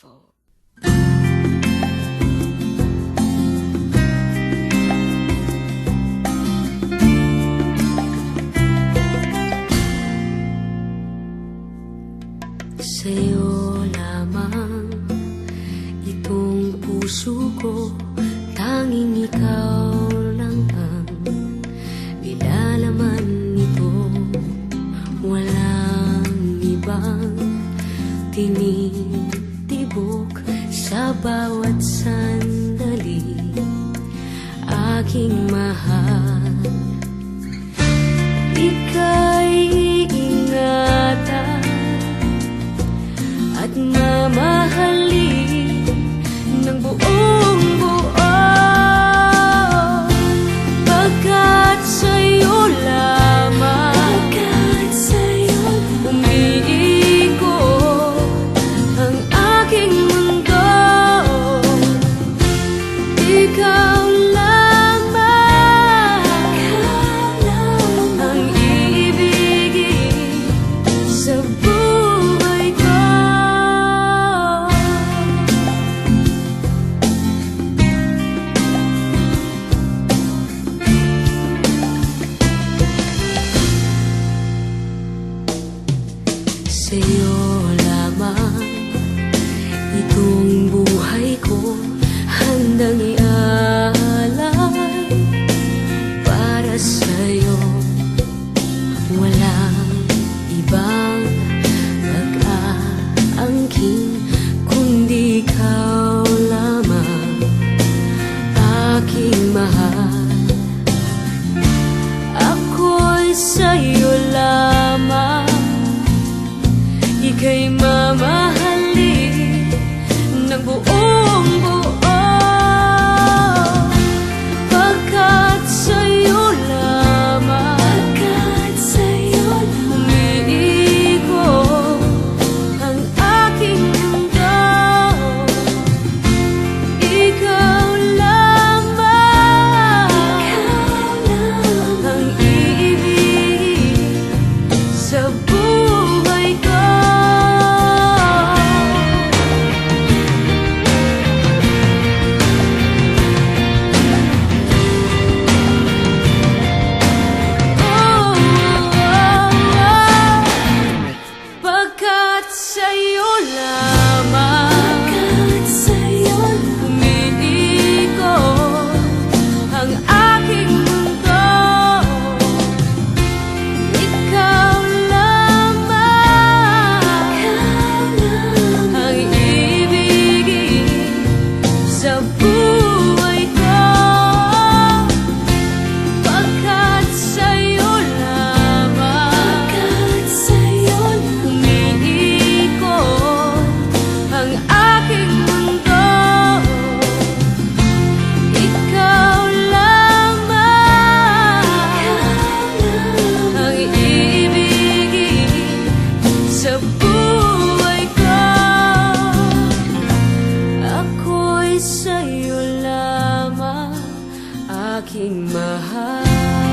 po. Sa'yo lamang itong puso ko Tanging ikaw lang ang nilalaman nito Walang ibang tinitibok sa bawat sandali. Aking mahal itong buhay ko handang ialay. Para sa'yo walang ibang mag-aangking kundi ikaw lamang aking mahal. Ako'y sa'yo lamang Ika'y mamahalin 不，不。Pagkat sa'yo lamang aking mahal.